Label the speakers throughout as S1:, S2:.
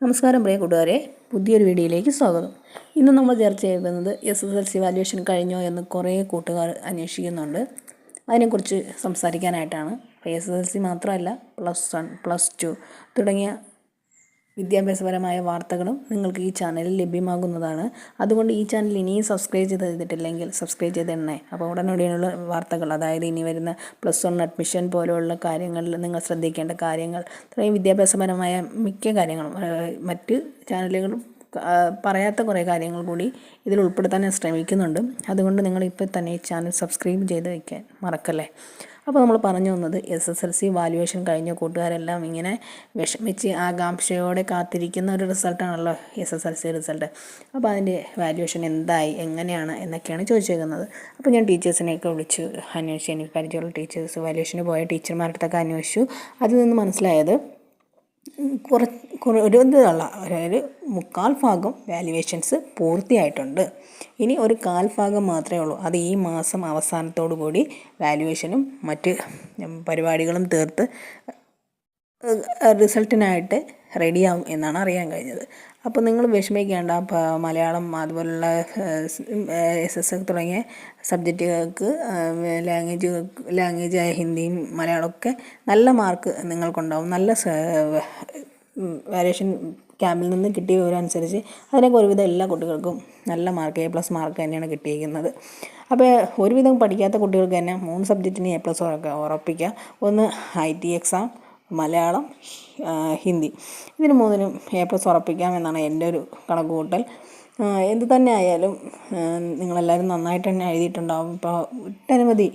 S1: നമസ്കാരം പ്രിയ കൂട്ടുകാരെ പുതിയൊരു വീഡിയോയിലേക്ക് സ്വാഗതം. ഇന്ന് നമ്മൾ ചർച്ച ചെയ്യുന്നത് S S L C valuation കഴിഞ്ഞോ എന്ന് കുറേ കൂട്ടുകാർ അന്വേഷിക്കുന്നുണ്ട്. അതിനെക്കുറിച്ച് സംസാരിക്കാനായിട്ടാണ്. എസ് എസ് എൽ സി മാത്രമല്ല പ്ലസ് വൺ പ്ലസ് ടു തുടങ്ങിയ വിദ്യാഭ്യാസപരമായ വാർത്തകളും നിങ്ങൾക്ക് ഈ ചാനലിൽ ലഭ്യമാകുന്നതാണ്. അതുകൊണ്ട് ഈ ചാനൽ ഇനിയും സബ്സ്ക്രൈബ് ചെയ്ത് ചെയ്തിട്ടില്ലെങ്കിൽ സബ്സ്ക്രൈബ് ചെയ്തിടണേ അപ്പോൾ ഉടനടിയുള്ള വാർത്തകൾ അതായത് ഇനി വരുന്ന പ്ലസ് വൺ അഡ്മിഷൻ പോലെയുള്ള കാര്യങ്ങളിൽ നിങ്ങൾ ശ്രദ്ധിക്കേണ്ട കാര്യങ്ങൾ ഇത്രയും വിദ്യാഭ്യാസപരമായ മിക്ക കാര്യങ്ങളും മറ്റ് ചാനലുകളും പറയാത്ത കുറേ കാര്യങ്ങൾ കൂടി ഇതിൽ ഉൾപ്പെടുത്താൻ ശ്രമിക്കുന്നുണ്ട്. അതുകൊണ്ട് നിങ്ങൾ ഇപ്പോൾ തന്നെ ഈ ചാനൽ സബ്സ്ക്രൈബ് ചെയ്ത് വയ്ക്കാൻ മറക്കല്ലേ? അപ്പോൾ നമ്മൾ പറഞ്ഞു വന്നത് S S L C valuation കഴിഞ്ഞ കൂട്ടുകാരെല്ലാം ഇങ്ങനെ വിഷമിച്ച് ആകാംക്ഷയോടെ കാത്തിരിക്കുന്ന ഒരു റിസൾട്ടാണല്ലോ S S L C result അപ്പോൾ അതിന്റെ വാല്യുവേഷൻ എന്തായി എങ്ങനെയാണ് എന്നൊക്കെയാണ് ചോദിച്ചേക്കുന്നത്. അപ്പോൾ ഞാൻ ടീച്ചേഴ്സിനെയൊക്കെ വിളിച്ച് അന്വേഷിച്ചു എനിക്ക് പരിചയമുള്ള ടീച്ചേഴ്സ് വാല്യുവേഷന് പോയ ടീച്ചർമാരുടെ അടുത്തൊക്കെ അന്വേഷിച്ചു. അതിൽ നിന്ന് മനസ്സിലായത് കുറ ഒരു ഇതുള്ള ഒരു മുക്കാൽ ഭാഗം വാല്യുവേഷൻസ് പൂർത്തിയായിട്ടുണ്ട്. ഇനി ഒരു കാൽ ഭാഗം മാത്രമേ ഉള്ളൂ. അത് ഈ മാസം അവസാനത്തോടു കൂടി വാല്യുവേഷനും മറ്റ് പരിപാടികളും തീർത്ത് റിസൾട്ടിനായിട്ട് റെഡിയാവും എന്നാണ് അറിയാൻ കഴിഞ്ഞത്. അപ്പോൾ നിങ്ങൾ വിഷമിക്കേണ്ട മലയാളം അതുപോലുള്ള എസ് എസ് തുടങ്ങിയ സബ്ജക്റ്റുകൾക്ക് ലാംഗ്വേജ് ലാംഗ്വേജായ ഹിന്ദിയും മലയാളമൊക്കെ നല്ല മാർക്ക് നിങ്ങൾക്കുണ്ടാവും. നല്ല വേരിയേഷൻ ക്യാമ്പിൽ നിന്ന് കിട്ടിയ വിവരമനുസരിച്ച് അതിനൊക്കെ ഒരുവിധം എല്ലാ കുട്ടികൾക്കും നല്ല മാർക്ക് എ പ്ലസ് മാർക്ക് തന്നെയാണ് കിട്ടിയിരിക്കുന്നത്. അപ്പോൾ ഒരുവിധം പഠിക്കാത്ത കുട്ടികൾക്ക് തന്നെ മൂന്ന് സബ്ജക്റ്റിന് എ പ്ലസ് ഉറപ്പിക്കുക. ഒന്ന് I T exam Malayalam Hindi. ഇതിന് മൂന്നിനും എ പ്ലസ് ഉറപ്പിക്കാമെന്നാണ് എന്റെ ഒരു കണക്കുകൂട്ടൽ. എന്ത് തന്നെ ആയാലും നിങ്ങളെല്ലാവരും നന്നായിട്ട് തന്നെ എഴുതിയിട്ടുണ്ടാവും. ഇപ്പോൾ ഒട്ടനവധി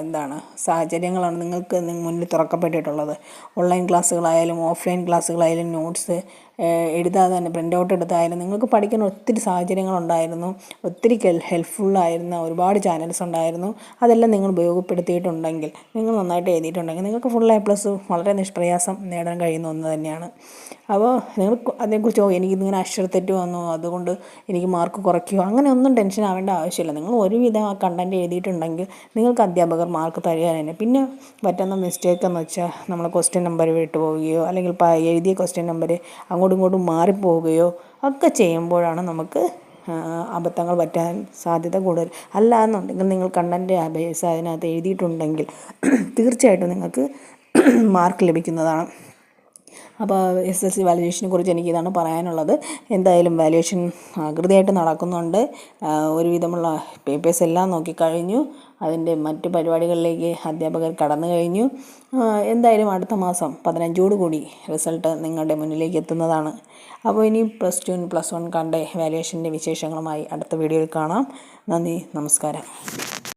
S1: എന്താണ് സാഹചര്യങ്ങളാണ് നിങ്ങൾക്ക് മുന്നിൽ തുറക്കപ്പെട്ടിട്ടുള്ളത്. ഓൺലൈൻ ക്ലാസ്സുകളായാലും ഓഫ്ലൈൻ ക്ലാസ്സുകളായാലും നോട്ട്സ് എഴുതാതെ തന്നെ പ്രിന്റ് ഔട്ട് എടുത്തായാലും നിങ്ങൾക്ക് പഠിക്കാൻ ഒത്തിരി സാഹചര്യങ്ങളുണ്ടായിരുന്നു. ഒത്തിരി ഹെൽപ്ഫുള്ളായിരുന്ന ഒരുപാട് ചാനൽസ് ഉണ്ടായിരുന്നു. അതെല്ലാം നിങ്ങൾ ഉപയോഗപ്പെടുത്തിയിട്ടുണ്ടെങ്കിൽ നിങ്ങൾ നന്നായിട്ട് എഴുതിയിട്ടുണ്ടെങ്കിൽ നിങ്ങൾക്ക് ഫുൾ എ പ്ലസ് വളരെ നിഷ്പ്രയാസം നേടാൻ കഴിയുന്ന ഒന്ന് തന്നെയാണ്. അപ്പോൾ നിങ്ങൾ അതേക്കുറിച്ചോ എനിക്കിങ്ങനെ അക്ഷരത്തെറ്റ് വന്നു അതുകൊണ്ട് എനിക്ക് മാർക്ക് കുറയ്ക്കുകയോ അങ്ങനെ ഒന്നും ടെൻഷൻ ആവേണ്ട ആവശ്യമില്ല. നിങ്ങൾ ഒരുവിധം ആ കണ്ടന്റ് എഴുതിയിട്ടുണ്ടെങ്കിൽ നിങ്ങൾക്ക് അധ്യാപകർ മാർക്ക് തരിക തന്നെ. പിന്നെ പറ്റുന്ന മിസ്റ്റേക്ക് എന്ന് വെച്ചാൽ നമ്മൾ ക്വസ്റ്റ്യൻ നമ്പർ വിട്ടു പോവുകയോ അല്ലെങ്കിൽ എഴുതിയ ക്വസ്റ്റ്യൻ നമ്പർ അങ്ങോട്ടും ഇങ്ങോട്ടും മാറിപ്പോവുകയോ ഒക്കെ ചെയ്യുമ്പോഴാണ് നമുക്ക് അബദ്ധങ്ങൾ പറ്റാൻ സാധ്യത കൂടുതൽ. അല്ലാന്നുണ്ടെങ്കിൽ നിങ്ങൾ കണ്ടന്റ് ബേസ് അതിനകത്ത് എഴുതിയിട്ടുണ്ടെങ്കിൽ തീർച്ചയായിട്ടും നിങ്ങൾക്ക് മാർക്ക് ലഭിക്കുന്നതാണ്. അപ്പോൾ എസ് എസ് സി വാല്യുവേഷനെ കുറിച്ച് എനിക്ക് ഇതാണ് പറയാനുള്ളത്. എന്തായാലും വാല്യുവേഷൻ ആകൃതിയായിട്ട് നടക്കുന്നുണ്ട്. ഒരുവിധമുള്ള പേപ്പേഴ്സ് എല്ലാം നോക്കിക്കഴിഞ്ഞു. അതിന്റെ മറ്റ് പരിപാടികളിലേക്ക് അധ്യാപകർ കടന്നു കഴിഞ്ഞു. എന്തായാലും അടുത്ത മാസം പതിനഞ്ചോട് കൂടി റിസൾട്ട് നിങ്ങളുടെ മുന്നിലേക്ക് എത്തുന്നതാണ്. അപ്പോൾ ഇനി പ്ലസ് ടു പ്ലസ് വൺ കണ്ട വാല്യുവേഷന്റെ വിശേഷങ്ങളുമായി അടുത്ത വീഡിയോയിൽ കാണാം. നന്ദി നമസ്കാരം.